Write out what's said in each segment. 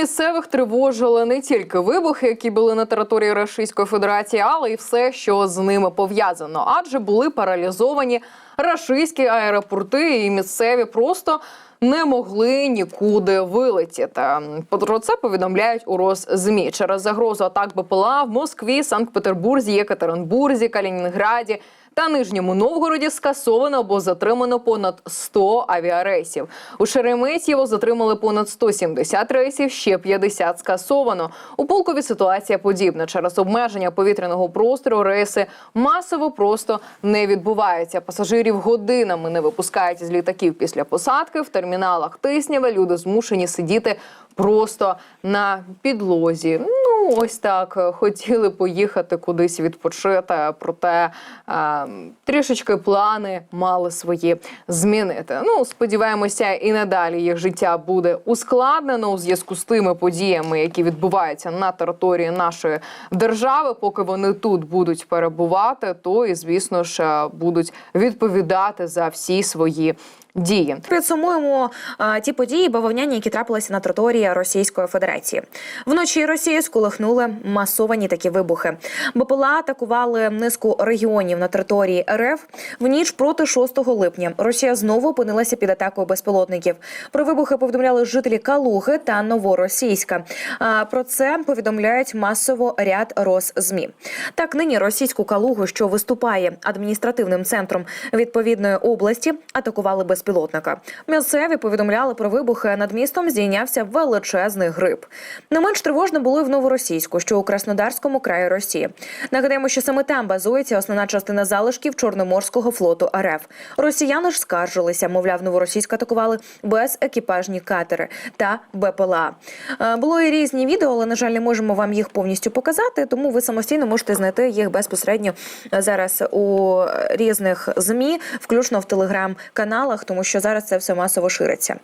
місцевих тривожили не тільки вибухи, які були на території Російської Федерації, але й все, що з ними пов'язано. Адже були паралізовані рашистські аеропорти, і місцеві просто не могли нікуди вилетіти. Про це повідомляють у Росзмі. Через загрозу атак БПЛА в Москві, Санкт-Петербурзі, Єкатеринбурзі, Калінінграді. Та Нижньому Новгороді скасовано або затримано понад 100 авіарейсів. У Шереметьєво затримали понад 170 рейсів, ще 50 скасовано. У Полкові ситуація подібна. Через обмеження повітряного простору рейси масово просто не відбуваються. Пасажирів годинами не випускають з літаків після посадки. В терміналах Тиснєва люди змушені сидіти просто на підлозі. Ну ось так хотіли поїхати кудись відпочити, проте е, трішечки плани мали свої змінити. Ну сподіваємося, і надалі їх життя буде ускладнено у зв'язку з тими подіями, які відбуваються на території нашої держави. Поки вони тут будуть перебувати, то і звісно ж будуть відповідати за всі свої. Дії Підсумуємо а, ті події бавовняні, які трапилися на території Російської Федерації. Вночі Росії сколихнули масовані такі вибухи. БПЛА атакували низку регіонів на території РФ. В ніч проти 6 липня Росія знову опинилася під атакою безпілотників. Про вибухи повідомляли жителі Калуги та Новоросійська. А, про це повідомляють масово ряд Росзмі. Так, нині російську Калугу, що виступає адміністративним центром відповідної області, атакували без безпілотника. Місцеві повідомляли про вибухи над містом. Здійнявся величезний гриб. Не менш тривожно і в новоросійську, що у Краснодарському краї Росії. Нагадаємо, що саме там базується основна частина залишків Чорноморського флоту РФ. Росіяни ж скаржилися, мовляв, новоросійськ атакували безекіпажні катери та БПЛА. Е, Було і різні відео, але на жаль, не можемо вам їх повністю показати. Тому ви самостійно можете знайти їх безпосередньо зараз у різних змі, включно в телеграм-каналах тому що зараз це все масово шириться.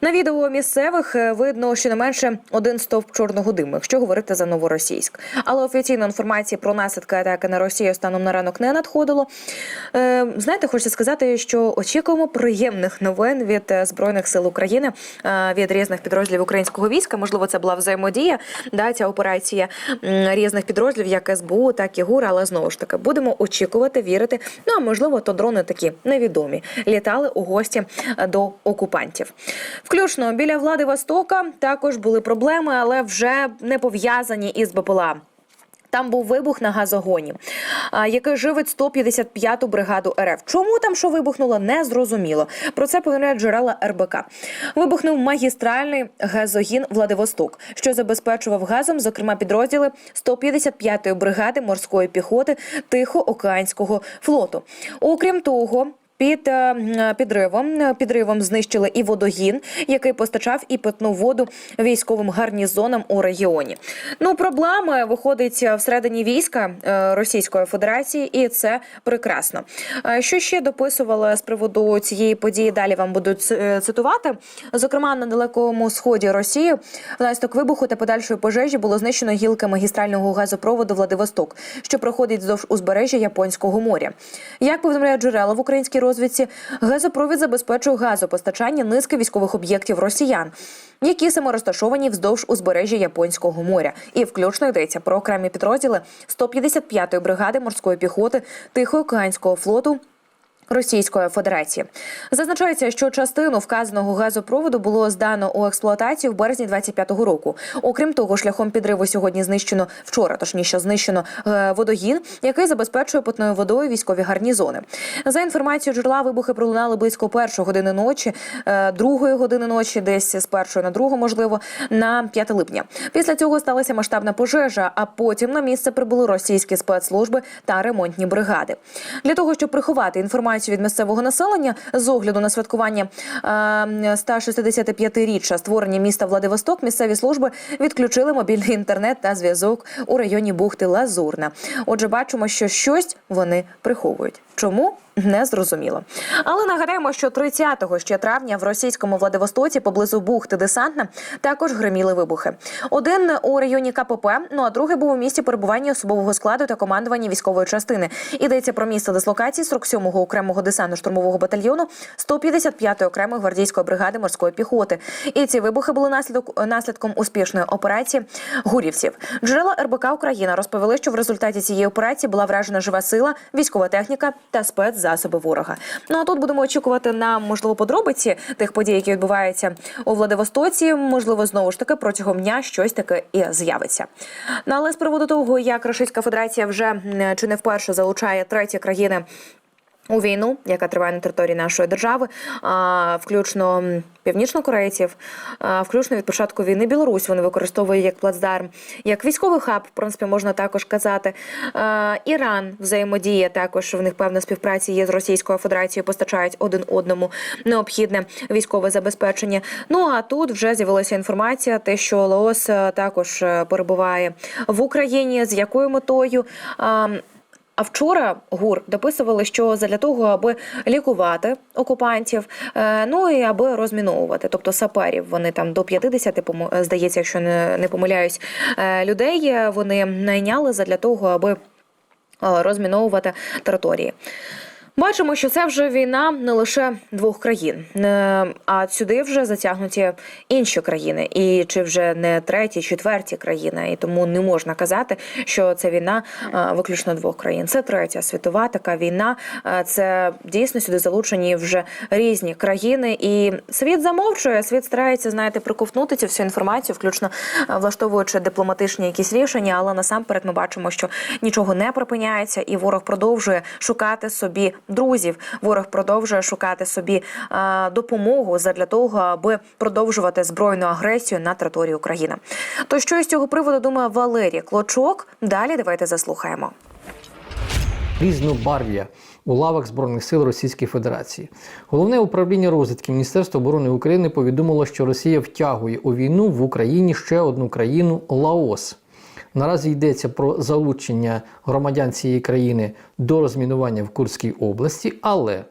На відео місцевих е, видно щонайменше один стовп чорного диму, якщо говорити за новоросійськ. Але офіційної інформації про наслідки атаки на Росію станом на ранок не надходило. Е, знаєте, хочеться сказати, що очікуємо приємних новин від е, збройних сил України від різних підрозділів українського війська. Можливо, це була взаємодія. Да, ця операція різних підрозділів, як СБУ, так і ГУР. Але знову ж таки будемо очікувати, вірити. Ну а можливо, то дрони такі невідомі літали у гості до окупантів. Включно біля влади Востока також були проблеми, але вже не пов'язані із БПЛА. Там був вибух на газогоні, який живить 155-ту бригаду РФ. Чому там що вибухнуло, не зрозуміло. Про це повідомляють джерела РБК. Вибухнув магістральний газогін Владивосток, що забезпечував газом, зокрема підрозділи 155-ї бригади морської піхоти Тихоокеанського флоту. Окрім того. Під е, підривом підривом знищили і водогін, який постачав і питну воду військовим гарнізонам у регіоні. Ну проблеми виходить всередині війська е, Російської Федерації, і це прекрасно. Е, Що ще дописували з приводу цієї події? Далі вам буду цитувати. Зокрема, на далекому сході Росії внаслідок вибуху та подальшої пожежі було знищено гілки магістрального газопроводу Владивосток, що проходить вздовж узбережжя Японського моря. Як повідомляють джерела в українській розвідці, газопровід забезпечує газопостачання низки військових об'єктів росіян, які саме розташовані вздовж узбережжя Японського моря. І включно йдеться про окремі підрозділи 155-ї бригади морської піхоти Тихоокеанського флоту. Російської Федерації зазначається, що частину вказаного газопроводу було здано у експлуатацію в березні 25-го року. Окрім того, шляхом підриву сьогодні знищено вчора, точніше знищено е, водогін, який забезпечує питною водою військові гарнізони. За інформацією джерела, вибухи пролунали близько першої години ночі, е, другої години ночі, десь з першої на другу, можливо, на 5 липня. Після цього сталася масштабна пожежа. А потім на місце прибули російські спецслужби та ремонтні бригади. Для того щоб приховати інформацію від місцевого населення з огляду на святкування е, 165-річчя створення міста Владивосток, місцеві служби відключили мобільний інтернет та зв'язок у районі бухти Лазурна. Отже, бачимо, що щось вони приховують. Чому не зрозуміло. Але нагадаємо, що 30 ще травня в російському Владивостоці поблизу бухти Десантна також гриміли вибухи. Один у районі КПП, ну а другий був у місті перебування особового складу та командування військової частини. Йдеться про місце дислокації 47-го окремого десантно-штурмового батальйону 155-ї окремої гвардійської бригади морської піхоти. І ці вибухи були наслідок наслідком успішної операції гурівців. Джерела РБК Україна розповіли, що в результаті цієї операції була вражена жива сила, військова техніка та спецзасоби ворога. Ну а тут будемо очікувати на можливо подробиці тих подій, які відбуваються у Владивостоці. Можливо, знову ж таки протягом дня щось таке і з'явиться. Ну але з приводу того, як Російська Федерація вже чи не вперше залучає треті країни. У війну, яка триває на території нашої держави, включно північнокорейців, включно від початку війни Білорусь вони використовують як плацдарм, як військовий хаб, в принципі, можна також казати. Іран взаємодіє також в них певна співпраця є з Російською Федерацією, постачають один одному необхідне військове забезпечення. Ну а тут вже з'явилася інформація, те, що Лаос е, також е, перебуває в Україні. З якою метою? А, вчора ГУР дописували, що для того, аби лікувати окупантів, е, ну і аби розміновувати, тобто саперів, вони там до 50, помо- здається, якщо не, помиляюсь, е, людей е, вони найняли для того, аби розміновувати території. Бачимо, що це вже війна не лише двох країн, Е, а сюди вже затягнуті інші країни, і чи вже не треті, четверті країни, і тому не можна казати, що це війна е, виключно двох країн. Це третя світова така війна. Е, Це дійсно сюди залучені вже різні країни, і світ замовчує. Світ старається знаєте приковтнути цю всю інформацію, включно влаштовуючи дипломатичні якісь рішення. Але насамперед ми бачимо, що нічого не припиняється, і ворог продовжує шукати собі друзів. Ворог продовжує шукати собі е, допомогу задля того, аби продовжувати збройну агресію на території України. То що із цього приводу думає Валерій Клочок? Далі давайте заслухаємо. різнобарв'я у лавах Збройних сил Російської Федерації. Головне управління розвідки Міністерства оборони України повідомило, що Росія втягує у війну в Україні ще одну країну Лаос. Наразі йдеться про залучення громадян цієї країни до розмінування в Курській області, але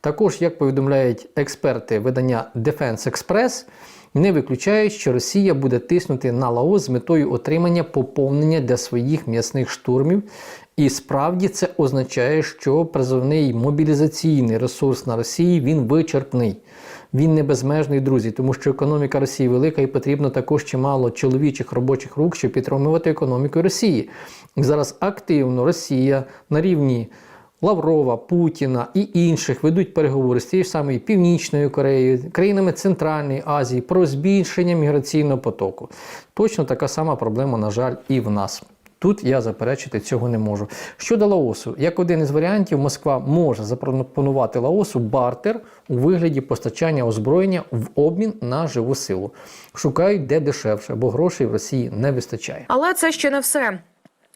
також, як повідомляють експерти видання Defense Express, не виключають, що Росія буде тиснути на Лаос з метою отримання поповнення для своїх м'ясних штурмів. І справді це означає, що призовний мобілізаційний ресурс на Росії він вичерпний. Він не безмежний, друзі, тому що економіка Росії велика і потрібно також чимало чоловічих робочих рук, щоб підтримувати економіку Росії. Зараз активно Росія на рівні Лаврова, Путіна і інших ведуть переговори з тією ж самою Північною Кореєю, країнами Центральної Азії про збільшення міграційного потоку. Точно така сама проблема, на жаль, і в нас. Тут я заперечити цього не можу. Щодо Лаосу, як один із варіантів, Москва може запропонувати Лаосу бартер у вигляді постачання озброєння в обмін на живу силу. Шукають де дешевше, бо грошей в Росії не вистачає. Але це ще не все.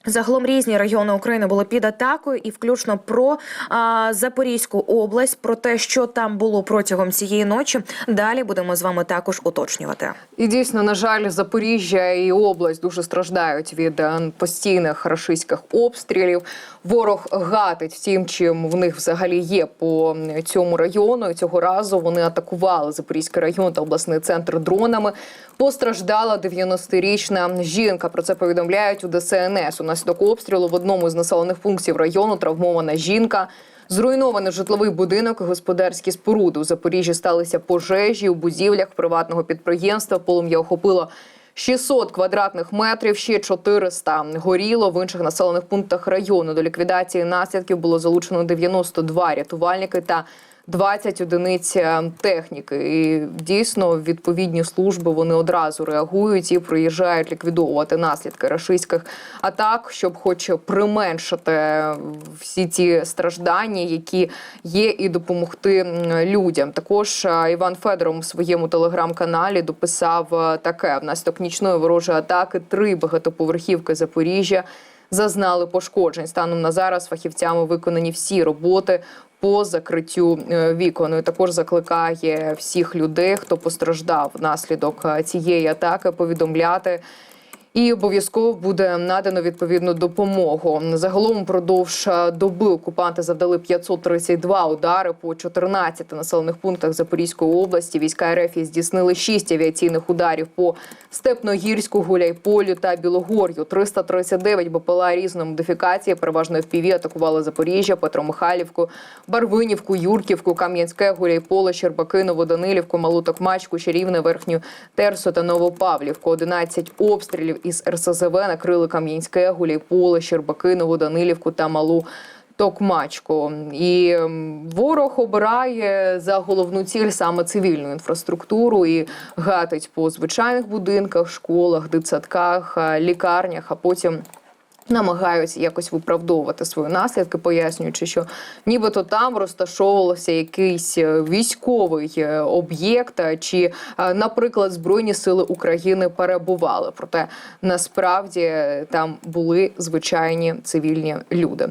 Загалом різні регіони України були під атакою, і включно про а, Запорізьку область, про те, що там було протягом цієї ночі. Далі будемо з вами також уточнювати. І дійсно, на жаль, Запоріжжя і область дуже страждають від е, постійних рашистських обстрілів. Ворог гатить втім, чим в них взагалі є по цьому району. І цього разу вони атакували Запорізький район та обласний центр дронами. Постраждала 90-річна жінка. Про це повідомляють у ДСНС. Унаслідок обстрілу в одному з населених пунктів району травмована жінка. Зруйнований житловий будинок і господарські споруди. У Запоріжжі сталися пожежі у будівлях приватного підприємства. Полум'я охопило 600 квадратних метрів, ще 400 горіло. В інших населених пунктах району до ліквідації наслідків було залучено 92 рятувальники та 20 одиниць е, техніки. І дійсно відповідні служби вони одразу реагують і приїжджають ліквідовувати наслідки рашистських атак, щоб хоч применшити всі ті страждання, які є, і допомогти людям. Також е, Іван Федоров у своєму телеграм-каналі дописав е, таке: внаслідок нічної ворожої атаки три багатоповерхівки Запоріжжя. Зазнали пошкоджень станом на зараз. Фахівцями виконані всі роботи по закриттю е, вікон. І також закликає всіх людей, хто постраждав внаслідок е, цієї атаки, повідомляти. І обов'язково буде надано відповідну допомогу. Загалом продовж е, доби окупанти завдали 532 удари по 14 населених пунктах Запорізької області. Війська РФ здійснили 6 авіаційних ударів по Степногірську, Гуляйполю та Білогор'ю. 339 БПЛА різної модифікації, переважно FPV, атакували Запоріжжя, Петромихайлівку, Барвинівку, Юрківку, Кам'янське, Гуляйполе, Щербаки, Новоданилівку, Малу Токмачку, Чарівне, Верхню Терсу та Новопавлівку. 11 обстрілів із РСЗВ накрили Кам'янське, Гуляйполе, Щербаки, Новоданилівку та Малу Токмачку. І ворог обирає за головну ціль саме цивільну інфраструктуру і гатить по звичайних будинках, школах, дитсадках, лікарнях, а потім. Намагаються якось виправдовувати свої наслідки, пояснюючи, що нібито там розташовувався якийсь е, військовий е, об'єкт, е, чи, наприклад, Збройні сили України перебували. Проте насправді там були звичайні цивільні люди.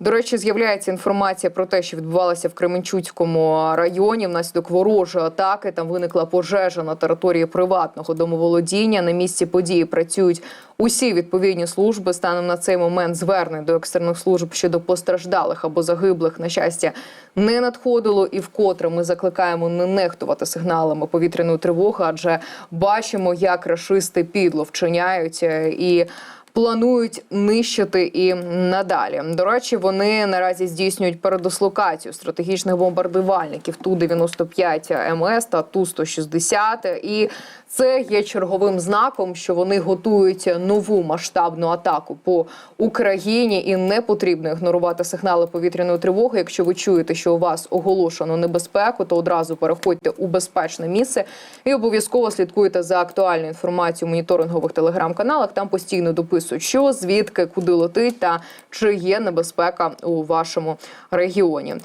До речі, з'являється інформація про те, що відбувалося в Кременчуцькому районі. Внаслідок ворожої атаки там виникла пожежа на території приватного домоволодіння. На місці події працюють усі відповідні служби. Станом на цей момент звернень до екстрених служб щодо постраждалих або загиблих на щастя не надходило. І вкотре ми закликаємо не нехтувати сигналами повітряної тривоги, адже бачимо, як рашисти підло вчиняють е, і планують нищити і надалі. До речі, вони наразі здійснюють передислокацію стратегічних бомбардувальників ту 95 МС та ту 160 І це є черговим знаком, що вони готують нову масштабну атаку по Україні, і не потрібно ігнорувати сигнали повітряної тривоги. Якщо ви чуєте, що у вас оголошено небезпеку, то одразу переходьте у безпечне місце і обов'язково слідкуйте за актуальною інформацією в моніторингових телеграм-каналах. Там постійно дописують, що звідки, куди летить та чи є небезпека у вашому регіоні.